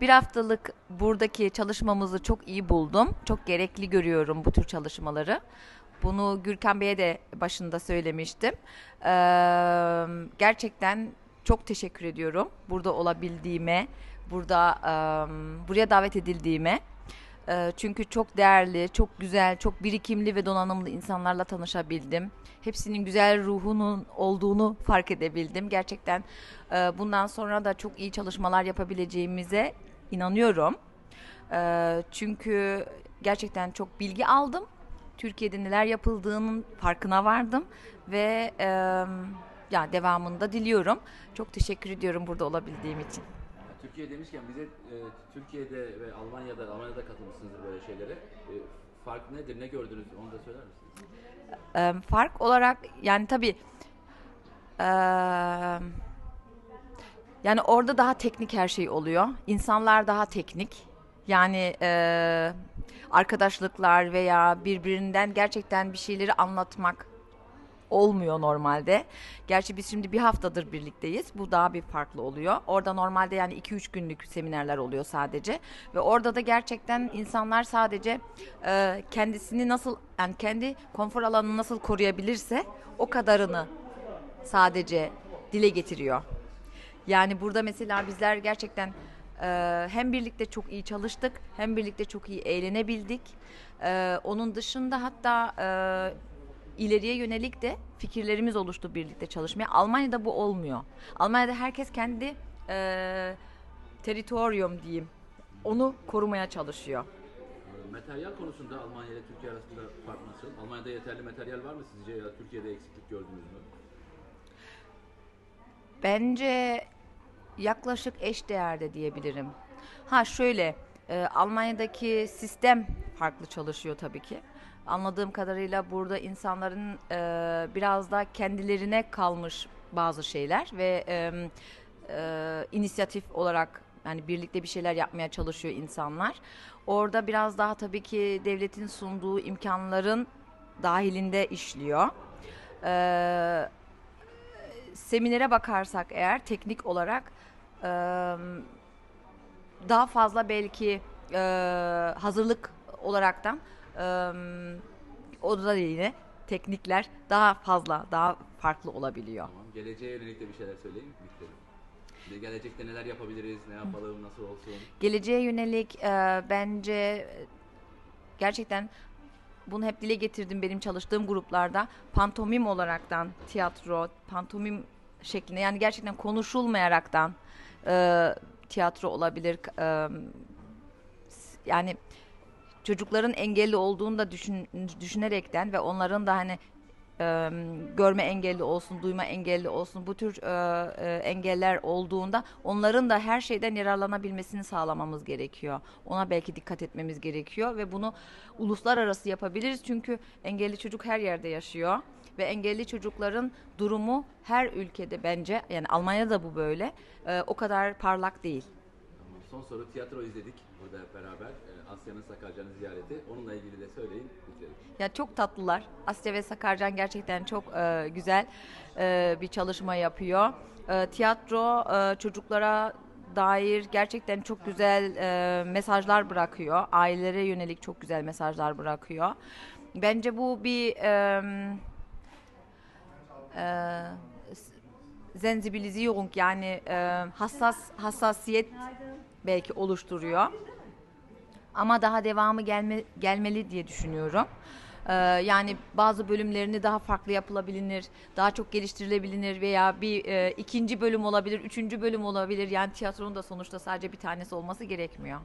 Bir haftalık buradaki çalışmamızı çok iyi buldum. Çok gerekli görüyorum bu tür çalışmaları. Bunu Gürkan Bey'e de başında söylemiştim. Ee, gerçekten çok teşekkür ediyorum burada olabildiğime, burada e, buraya davet edildiğime. Ee, Çünkü çok değerli, çok güzel, çok birikimli ve donanımlı insanlarla tanışabildim. Hepsinin güzel ruhunun olduğunu fark edebildim. Gerçekten e, bundan sonra da çok iyi çalışmalar yapabileceğimize inanıyorum. Ee, Çünkü gerçekten çok bilgi aldım. Türkiye'de neler yapıldığının farkına vardım ve e, ya devamında diliyorum. Çok teşekkür ediyorum burada olabildiğim için. Türkiye demişken bize e, Türkiye'de ve Almanya'da Almanya'da katılmışsınızdır böyle şeylere. E, fark nedir? Ne gördünüz? Onu da söyler misiniz? Ee, fark olarak yani tabii ee, yani orada daha teknik her şey oluyor. İnsanlar daha teknik. Yani ee, arkadaşlıklar veya birbirinden gerçekten bir şeyleri anlatmak olmuyor normalde. Gerçi biz şimdi bir haftadır birlikteyiz. Bu daha bir farklı oluyor. Orada normalde yani 2-3 günlük seminerler oluyor sadece. Ve orada da gerçekten insanlar sadece e, kendisini nasıl yani kendi konfor alanını nasıl koruyabilirse o kadarını sadece dile getiriyor. Yani burada mesela bizler gerçekten e, hem birlikte çok iyi çalıştık hem birlikte çok iyi eğlenebildik. E, onun dışında hatta e, ileriye yönelik de fikirlerimiz oluştu birlikte çalışmaya. Almanya'da bu olmuyor. Almanya'da herkes kendi e, teritorium diyeyim. Onu korumaya çalışıyor. Materyal konusunda Almanya ile Türkiye arasında fark nasıl? Almanya'da yeterli materyal var mı sizce ya Türkiye'de eksiklik gördünüz mü? Bence yaklaşık eş değerde diyebilirim. Ha şöyle, e, Almanya'daki sistem farklı çalışıyor tabii ki. Anladığım kadarıyla burada insanların e, biraz da kendilerine kalmış bazı şeyler ve e, e, inisiyatif olarak yani birlikte bir şeyler yapmaya çalışıyor insanlar. Orada biraz daha tabii ki devletin sunduğu imkanların dahilinde işliyor. Eee seminere bakarsak eğer teknik olarak e, daha fazla belki e, hazırlık olaraktan e, o da yine teknikler daha fazla daha farklı olabiliyor. Tamam. Geleceğe yönelik de bir şeyler söyleyin. Bitirelim. Bir de Gelecekte neler yapabiliriz? Ne yapalım? Nasıl olsun? Geleceğe yönelik e, bence gerçekten bunu hep dile getirdim benim çalıştığım gruplarda. Pantomim olaraktan tiyatro, pantomim şeklinde yani gerçekten konuşulmayaraktan e, tiyatro olabilir. E, yani çocukların engelli olduğunu da düşün, düşünerekten ve onların da hani e, görme engelli olsun, duyma engelli olsun bu tür e, e, engeller olduğunda onların da her şeyden yararlanabilmesini sağlamamız gerekiyor. Ona belki dikkat etmemiz gerekiyor ve bunu uluslararası yapabiliriz çünkü engelli çocuk her yerde yaşıyor ve engelli çocukların durumu her ülkede bence yani Almanya'da bu böyle e, o kadar parlak değil. Son soru tiyatro izledik burada hep beraber. E, Asya'nın Sakarcan'ı ziyareti. Onunla ilgili de söyleyin. Bitirelim. Ya çok tatlılar. Asya ve Sakarcan gerçekten çok e, güzel e, bir çalışma yapıyor. E, tiyatro e, çocuklara dair gerçekten çok güzel e, mesajlar bırakıyor. Ailelere yönelik çok güzel mesajlar bırakıyor. Bence bu bir e, e, sensibilisierung yani e, hassas hassasiyet belki oluşturuyor. Ama daha devamı gelme, gelmeli diye düşünüyorum. Ee, yani bazı bölümlerini daha farklı yapılabilir, daha çok geliştirilebilir veya bir e, ikinci bölüm olabilir, üçüncü bölüm olabilir. Yani tiyatronun da sonuçta sadece bir tanesi olması gerekmiyor.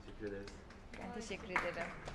Teşekkür ederiz. Ben teşekkür ederim.